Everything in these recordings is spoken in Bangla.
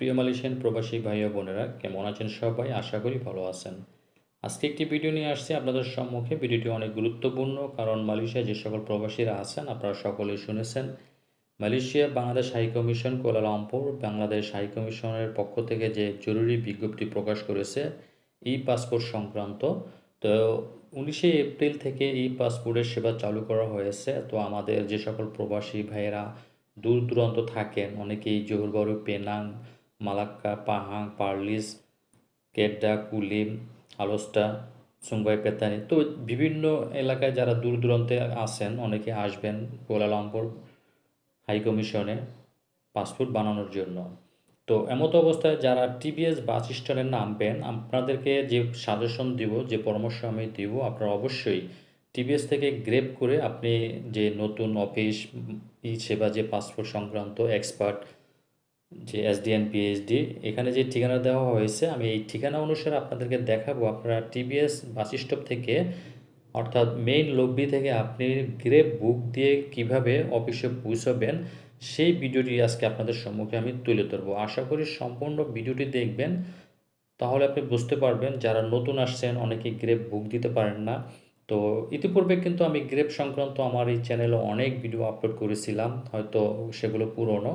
প্রিয় মালয়েশিয়ান প্রবাসী ভাই ও বোনেরা, কেমন আছেন সবাই? আশা করি ভালো আছেন। আজকে একটি ভিডিও নিয়ে আসছি আপনাদের সম্মুখে। ভিডিওটি অনেক গুরুত্বপূর্ণ কারণ মালয়েশিয়ায় যে সকল প্রবাসীরা আছেন, আপনারা সকলেই শুনেছেন। Malaysia, Bangladesh high commission Kuala Lumpur Bangladesh high কমিশনের পক্ষ থেকে যে জরুরি বিজ্ঞপ্তি প্রকাশ করেছে, ই পাসপোর্ট সংক্রান্ত। তো উনিশে এপ্রিল থেকে ই পাসপোর্টের সেবা চালু করা হয়েছে। তো আমাদের যে সকল প্রবাসী ভাইয়েরা দূর দূরান্ত থাকেন, অনেকেই জোহরবড় পেনাং মালাক্কা, পাহাং, পার্লিস কেডা কুলিম, আলোস্টা, সুংবাই পেতানি তো বিভিন্ন এলাকায় যারা দূর দূরান্তে আসেন অনেকে আসবেন কোলালামপুর হাই কমিশনে পাসপোর্ট বানানোর জন্য। তো এমতো অবস্থায় যারা টিবিএস বাস স্ট্যান্ডে নামবেন, আপনাদেরকে যে সাজেশন দিব, যে পরামর্শ আমি দিব, আপনারা অবশ্যই টিবিএস থেকে গ্রেপ করে আপনি যে নতুন অফিস, ই সেবা, যে পাসপোর্ট সংক্রান্ত এক্সপার্ট যে এসডিএন পিএইচডি এখানে যে ঠিকানা দেওয়া হয়েছে, আমি এই ঠিকানা অনুসারে আপনাদেরকে দেখাবো আপনারা টিবিএস বাস স্টপ থেকে, অর্থাৎ মেইন লব্বি থেকে আপনি গ্রেপ বুক দিয়ে কীভাবে অফিসে পৌঁছাবেন, সেই ভিডিওটি আজকে আপনাদের সম্মুখে আমি তুলে ধরবো। আশা করি সম্পূর্ণ ভিডিওটি দেখবেন, তাহলে আপনি বুঝতে পারবেন, যারা নতুন আসছেন, অনেকে গ্রেপ বুক দিতে পারেন না। তো ইতিপূর্বে কিন্তু আমি গ্রেপ সংক্রান্ত আমার এই চ্যানেলে অনেক ভিডিও আপলোড করেছিলাম, হয়তো সেগুলো পুরনো।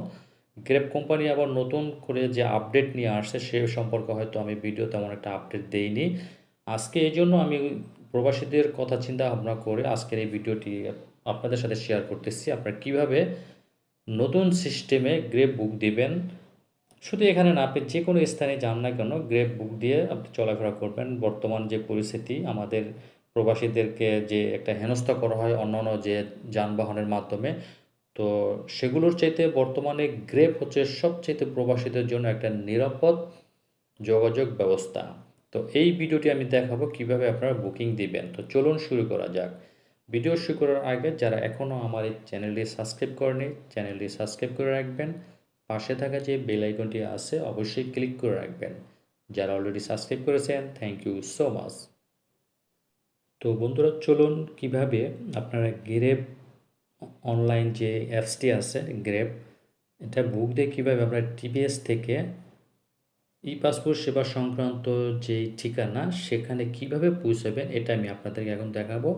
গ্রেপ কোম্পানি আবার নতুন করে যে আপডেট নিয়ে আসছে সে সম্পর্কে হয়তো আমি ভিডিও তেমন একটা আপডেট দেইনি। আজকে এই জন্য আমি প্রবাসীদের কথা চিন্তা ভাবনা করে আজকের এই ভিডিওটি আপনাদের সাথে শেয়ার করতেছি। আপনারা কীভাবে নতুন সিস্টেমে গ্রেপ বুক দিবেন? শুধু এখানে না, আপনি যে কোনো স্থানে যান না কেন গ্রেপ বুক দিয়ে আপনি চলাফেরা করবেন। বর্তমান যে পরিস্থিতি, আমাদের প্রবাসীদেরকে যে একটা হেনস্থা করা হয় অন্যান্য যে যানবাহনের মাধ্যমে তো সেগুলোর চাইতে বর্তমানে গ্রেপ হচ্ছে সবচাইতে প্রবাসীদের জন্য একটা নিরাপদ যোগাযোগ ব্যবস্থা। তো এই ভিডিওটি আমি দেখাবো কীভাবে আপনারা বুকিং দিবেন। তো চলুন শুরু করা যাক। ভিডিও শুরু করার আগে যারা এখনও আমার এই চ্যানেলটি সাবস্ক্রাইব করেনি চ্যানেলটি সাবস্ক্রাইব করে রাখবেন। পাশে থাকা যে বেল আইকনটি আছে অবশ্যই ক্লিক করে রাখবেন। যারা অলরেডি সাবস্ক্রাইব করেছেন থ্যাংক ইউ সো মাচ তো বন্ধুরা, চলুন কীভাবে আপনারা গ্রেপ অনলাইন যে অ্যাপসটি আছে গ্রেপ এটা বুক দিয়ে কীভাবে আপনারা টিপিএস থেকে ই পাসপোর্ট সেবা সংক্রান্ত যেই ঠিকানা, সেখানে কীভাবে পৌঁছাবেন, এটা আমি আপনাদেরকে এখন দেখাবো।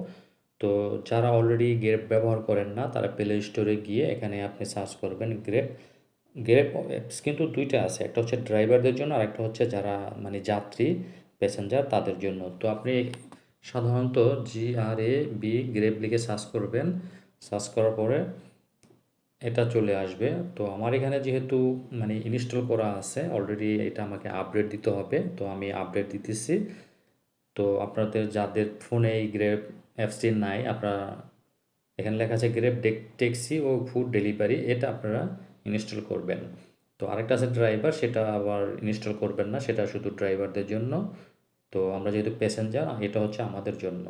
তো যারা অলরেডি গ্রেপ ব্যবহার করেন না, তারা প্লে স্টোরে গিয়ে এখানে আপনি সার্চ করবেন গ্রেপ গ্রেপ অ্যাপস কিন্তু দুইটা আছে, একটা হচ্ছে ড্রাইভারদের জন্য আর একটা হচ্ছে যারা মানে যাত্রী প্যাসেঞ্জার তাদের জন্য। তো আপনি সাধারণত G R A B Grab লিখে সার্চ করবেন। সার্চ করার পরে এটা চলে আসবে। তো আমার এখানে যেহেতু মানে ইনস্টল করা আছে অলরেডি এটা আমাকে আপডেট দিতে হবে। তো আমি আপডেট দিতেছি। তো আপনাদের যাদের ফোনে এই গ্রেপ অ্যাপসটি নাই, আপনারা এখানে লেখা আছে গ্রেপ ট্যাক্সি ও ফুড ডেলিভারি এটা আপনারা ইনস্টল করবেন। তো আরেকটা আছে ড্রাইভার সেটা আবার ইনস্টল করবেন না, সেটা শুধু ড্রাইভারদের জন্য। তো আমরা যেহেতু প্যাসেঞ্জার এটা হচ্ছে আমাদের জন্য।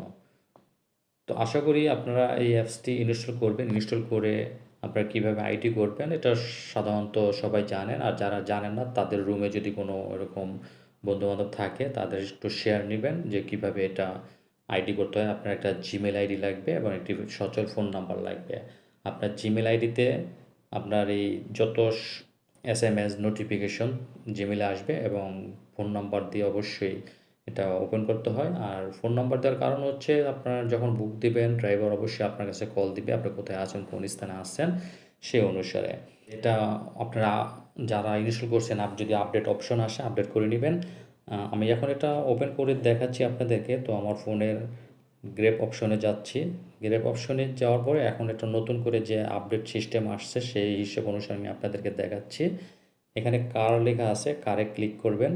তো আশা করি আপনারা এই অ্যাপসটি ইনস্টল করবেন। ইনস্টল করে আপনারা কীভাবে আইডি করবেন, এটা সাধারণত সবাই জানেন। আর যারা জানেন না, তাদের রুমে যদি কোনো এরকম বন্ধুবান্ধব থাকে, তাদের একটু শেয়ার নেবেন যে কীভাবে এটা আইডি করতে হয়। আপনার একটা জিমেল আইডি লাগবে এবং একটি সচল ফোন নাম্বার লাগবে। আপনার জিমেল আইডিতে আপনার এই যত এস এম এস নোটিফিকেশন জিমেলে আসবে এবং ফোন নাম্বার দিয়ে অবশ্যই এটা ওপেন করতে হয়। আর ফোন নাম্বার দেওয়ার কারণ হচ্ছে আপনার যখন বুক দিবেন ড্রাইভার অবশ্যই আপনার কাছে কল দিবে, আপনি কোথায় আছেন, কোন স্থানে আসছেন সেই অনুসারে। এটা আপনারা যারা ইনস্টল করছেন, আপ যদি আপডেট অপশন আসে আপডেট করে নেবেন। আমি এখন এটা ওপেন করে দেখাচ্ছি আপনাদেরকে। তো আমার ফোনের গ্রেপ অপশনে যাচ্ছি। গ্রেপ অপশনে যাওয়ার পরে এখন একটা নতুন করে যে আপডেট সিস্টেম আসছে, সেই হিসেব অনুসারে আমি আপনাদেরকে দেখাচ্ছি। এখানে কার লেখা আছে কারে ক্লিক করবেন।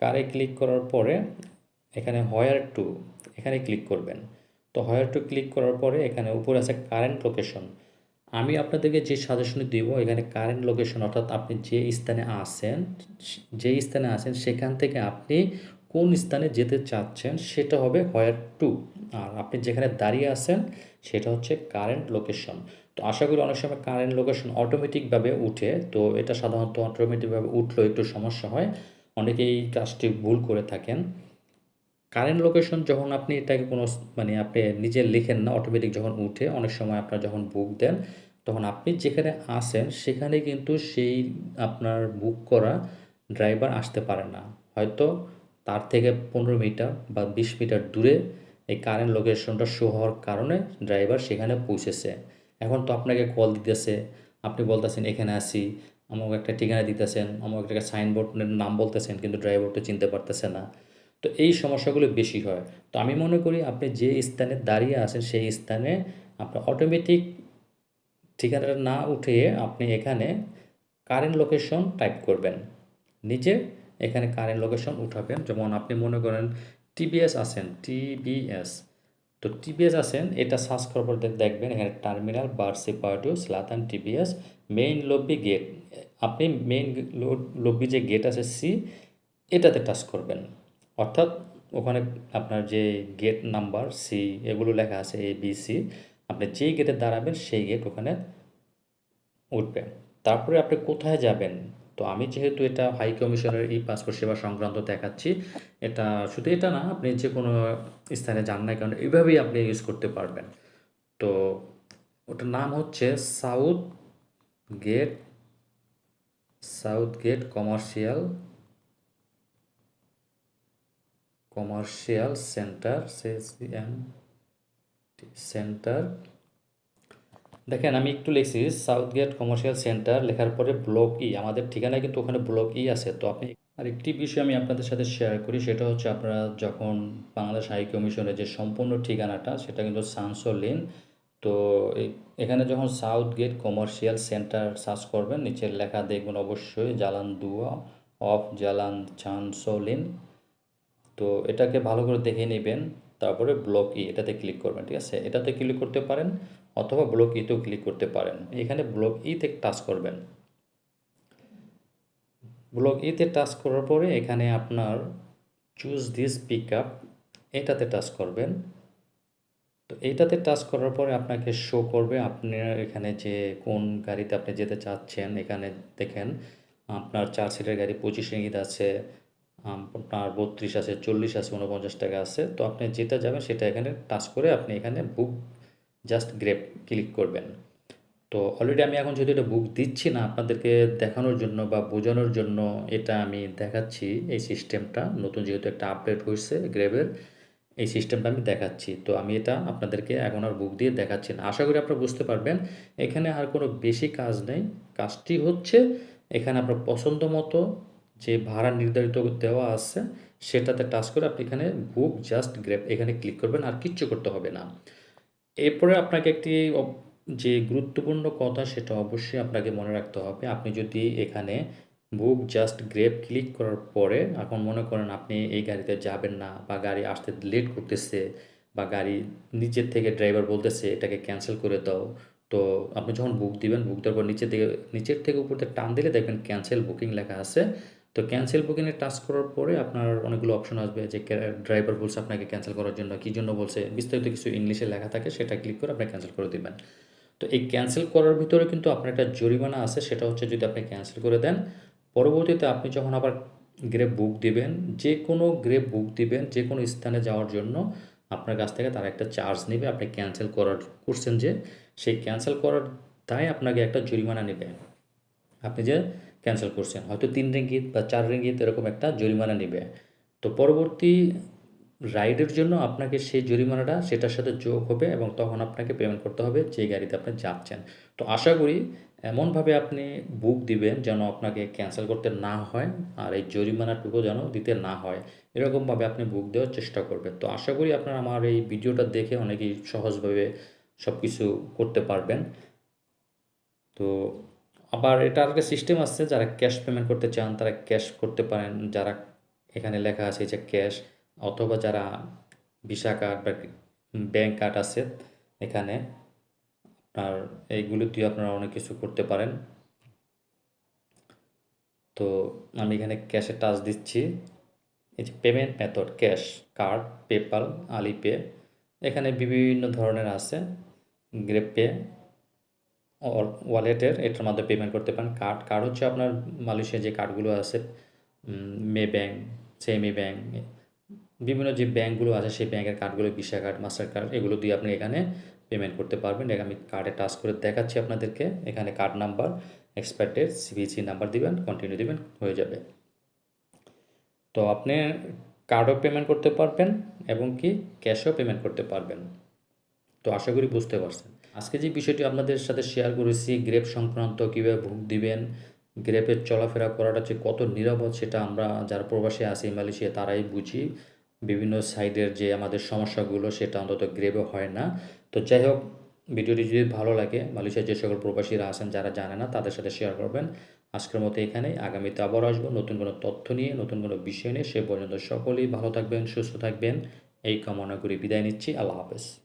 কারে ক্লিক করার পরে এখানে হয়ার টু এখানে ক্লিক করবেন। তো হয়ার টু ক্লিক করার পরে এখানে উপরে আছে কারেন্ট লোকেশন আমি আপনাদেরকে যে সাজেশন দিব, এখানে কারেন্ট লোকেশন অর্থাৎ আপনি যে স্থানে আছেন, যে স্থানে আছেন, সেখান থেকে আপনি কোন স্থানে যেতে চাচ্ছেন, সেটা হবে হয়ার টু আর আপনি যেখানে দাঁড়িয়ে আছেন, সেটা হচ্ছে কারেন্ট লোকেশন তো আশা করি অনেক সময় কারেন্ট লোকেশন অটোমেটিকভাবে উঠে, তো এটা সাধারণত অটোমেটিকভাবে উঠলেও একটু সমস্যা হয়। অনেকে এই কাজটি ভুল করে থাকেন। কারেন্ট লোকেশন যখন আপনি এটাকে কোনো মানে আপনি নিজে লিখেন না অটোমেটিক যখন উঠে, অনেক সময় আপনার যখন বুক দেন, তখন আপনি যেখানে আসেন সেখানে কিন্তু সেই আপনার বুক করা ড্রাইভার আসতে পারে না। হয়তো তার থেকে পনেরো মিটার বা বিশ মিটার দূরে এই কারেন্ট লোকেশনটা শো হওয়ার কারণে ড্রাইভার সেখানে পৌঁছেছে। এখন তো আপনাকে কল দিতেছে, আপনি বলতেছেন, এখানে আসি আমাকে একটা ঠিকানা দিতেছেন, আমাকে একটা সাইনবোর্ডের নাম বলতেছেন, কিন্তু ড্রাইভারটা চিনতে পারতেছে না। তো এই সমস্যাগুলো বেশি হয়। তো আমি মনে করি আপনি যে স্থানে দাঁড়িয়ে আছেন, সেই স্থানে আপনার অটোমেটিক ঠিকানাটা না উঠিয়ে আপনি এখানে কারেন্ট লোকেশন টাইপ করবেন। নিজে এখানে কারেন্ট লোকেশন উঠাবেন। যেমন আপনি মনে করেন টিবিএস আছেন টিবিএস তো টিবিএস আছেন, এটা সার্চ করার পর দেখবেন এখানে টার্মিনাল বার সিপার্টিও স্লাতান টিবিএস মেইন লব্বি গেট আপনি মেইন লব্বি যে গেট আছে সি এটাতে টাচ করবেন। অর্থাৎ ওখানে আপনার যে গেট নাম্বার সি এগুলো লেখা আছে এ বি সি আপনি যেই গেটে দাঁড়াবেন, সেই গেট ওখানে উঠবে। তারপরে আপনি কোথায় যাবেন? তো আমি যেহেতু এটা হাই কমিশনের ই পাসপোর্ট সেবা সংক্রান্ত দেখাচ্ছি, এটা শুধু এটা না, আপনি যে কোনো স্থানে যান না কারণ এইভাবেই আপনি ইউজ করতে পারবেন। তো ওটার নাম হচ্ছে south gate south gate commercial commercial centre CM centre. দেখেন, আমি একটু লিখছি সাউথ গেট কমার্শিয়াল সেন্টার লেখার পরে ব্লক ই, আমাদের ঠিকানায় কিন্তু ওখানে ব্লক ই আছে। তো আপনি আরেকটি বিষয় আমি আপনাদের সাথে শেয়ার করি, সেটা হচ্ছে আপনারা যখন বাংলাদেশ হাই কমিশনের যে সম্পূর্ণ ঠিকানাটা, সেটা কিন্তু সানসোলিন তো এখানে যখন south gate commercial centre search করবেন নিচের লেখা দেখবেন অবশ্যই জালান দুয়া অফ জালান চানসোলিন তো এটাকে ভালো করে দেখে নেবেন, তারপরে ব্লক ই এটাতে ক্লিক করবেন, ঠিক আছে? এটাতে ক্লিক করতে পারেন অথবা ব্লক ইতেও ক্লিক করতে পারেন। এখানে ব্লক ইতে টাচ করবেন। ব্লক ইতে টাচ করার পরে এখানে আপনার চুজ দিস পিক আপ এটাতে টাচ করবেন। তো এইটাতে টাচ করার পরে আপনাকে শো করবে আপনার এখানে যে কোন গাড়িতে আপনি যেতে চাচ্ছেন, এখানে দেখেন আপনার চার সিটের গাড়ি পঁচিশ ইঙ্গিত আছে, আপনার বত্রিশ আছে, চল্লিশ আছে, উনপঞ্চাশ টাকা আছে। তো আপনি যেটা যাবেন সেটা এখানে টাচ করে আপনি এখানে বুক জাস্ট গ্রেপ ক্লিক করবেন। তো অলরেডি আমি এখন যদি এটা বুক দিচ্ছি না আপনাদেরকে দেখানোর জন্য বা বোঝানোর জন্য এটা আমি দেখাচ্ছি এই সিস্টেমটা নতুন যেহেতু একটা আপডেট হয়েছে গ্রেবের এই সিস্টেমটা আমি দেখাচ্ছি। তো আমি এটা আপনাদেরকে এখন আর বুক দিয়ে দেখাচ্ছি না। আশা করি আপনারা বুঝতে পারবেন, এখানে আর কোনো বেশি কাজ নেই। কাজটি হচ্ছে, এখানে আপনার পছন্দ মতো যে ভাড়া নির্ধারিত দেওয়া আছে, সেটাতে টাচ করে আপনি এখানে বুক জাস্ট গ্রেপ এখানে ক্লিক করবেন আর কিচ্ছু করতে হবে না। এরপরে আপনাকে একটি যে গুরুত্বপূর্ণ কথা সেটা অবশ্যই আপনাকে মনে রাখতে হবে। আপনি যদি এখানে বুক জাস্ট গ্রেপ ক্লিক করার পরে এখন মনে করেন আপনি এই গাড়িতে যাবেন না বা গাড়ি আসতে লেট করতেছে বা গাড়ি নিচের থেকে ড্রাইভার বলতেছে এটাকে ক্যান্সেল করে দাও, তো আপনি যখন বুক দিবেন বুক দেওয়ার পর নিচের দিকে নিচের থেকে উপর থেকে টান দিলে দেখবেন ক্যান্সেল বুকিং লেখা আছে। তো ক্যান্সেল বুকিংয়ে টাচ করার পরে আপনার অনেকগুলো অপশন আসবে যে ড্রাইভার বলছে আপনাকে ক্যান্সেল করার জন্য, কী জন্য বলছে, বিস্তারিত কিছু ইংলিশে লেখা থাকে সেটা ক্লিক করে আপনি ক্যান্সেল করে দিবেন। তো এই ক্যান্সেল করার ভিতরে কিন্তু আপনার একটা জরিমানা আছে, সেটা হচ্ছে যদি আপনি ক্যান্সেল করে দেন পরবর্তীতে আপনি যখন আবার গ্রেপ বুক দিবেন, যে কোনো গ্রেপ বুক দিবেন, যে কোনো স্থানে যাওয়ার জন্য আপনার কাছ থেকে তারা একটা চার্জ নেবে। আপনি ক্যান্সেল করার করছেন যে, সেই ক্যান্সেল করার দায় আপনাকে একটা জরিমানা নেবে। আপনি যে ক্যান্সেল করছেন, হয়তো তিন রিঙ্গিত বা চার রিঙ্গিত এরকম একটা জরিমানা নেবে। তো পরবর্তী রাইডের জন্য আপনাকে সেই জরিমানাটা সেটার সাথে যোগ হবে এবং তখন আপনাকে পেমেন্ট করতে হবে যে গাড়িতে আপনি যাচ্ছেন। তো আশা করি এমনভাবে আপনি বুক দিবেন যেন আপনাকে ক্যান্সেল করতে না হয় আর এই জরিমানাটুকু যেন দিতে না হয়। এরকমভাবে আপনি বুক দেওয়ার চেষ্টা করবেন। তো আশা করি আপনারা আমার এই ভিডিওটা দেখে অনেকেই সহজভাবে সব কিছু করতে পারবেন। তো আবার এটা একটা সিস্টেম আছে, যারা ক্যাশ পেমেন্ট করতে চান তারা ক্যাশ করতে পারেন। যারা এখানে লেখা আছে যে ক্যাশ অথবা যারা ভিসা কার্ড বা ব্যাংক কার্ড আছে, এখানে আপনার এইগুলো দিয়ে আপনারা অনেক কিছু করতে পারেন। তো আমি এখানে ক্যাশে টাচ দিচ্ছি। এই যে payment method, cash, card PayPal Alipay, এখানে বিভিন্ন ধরনের আছে। গ্রেপ পে ওয়ালেটের, এটার মাধ্যমে পেমেন্ট করতে পারেন। কার্ড কার্ড হচ্ছে আপনার মালয়েশিয়া যে কার্ডগুলো আছে মে ব্যাংক, সেমি ব্যাংক বিভিন্ন যে ব্যাঙ্কগুলো আছে, সেই ব্যাংকের কার্ডগুলো ভিসা কার্ড, মাস্টার কার্ড, এগুলো দিয়ে আপনি এখানে পেমেন্ট করতে পারবেন। আমি কার্ডে টাচ করে দেখাচ্ছি আপনাদেরকে। এখানে কার্ড নাম্বার এক্সপার্টের সিবিসি নাম্বার দিবেন কন্টিনিউ দিবেন, হয়ে যাবে। তো আপনি কার্ডও পেমেন্ট করতে পারবেন এবং কি ক্যাশও পেমেন্ট করতে পারবেন। তো আশা করি বুঝতে পারছেন। আজকে যে বিষয়টি আপনাদের সাথে শেয়ার করেছি গ্রেপ সংক্রান্ত কীভাবে ভোগ দিবেন গ্রেপের চলাফেরা করাটা যে কত নিরাপদ সেটা আমরা যারা প্রবাসী আছি, মালয়েশিয়া, তারাই বুঝি। বিভিন্ন সাইডের যে আমাদের সমস্যাগুলো, সেটা অন্তত গ্রেভে হয় না। তো যাই হোক, ভিডিওটি যদি ভালো লাগে, মালয়েশিয়ার যে সকল প্রবাসীরা আছেন, যারা জানে না, তাদের সাথে শেয়ার করবেন। আজকের মতো এখানেই। আগামীতে আবার আসব নতুন কোনো তথ্য নিয়ে, নতুন কোনো বিষয় নিয়ে। সে পর্যন্ত সকলেই ভালো থাকবেন, সুস্থ থাকবেন। এই কামনা করে বিদায় নিচ্ছি। আল্লাহ হাফেজ।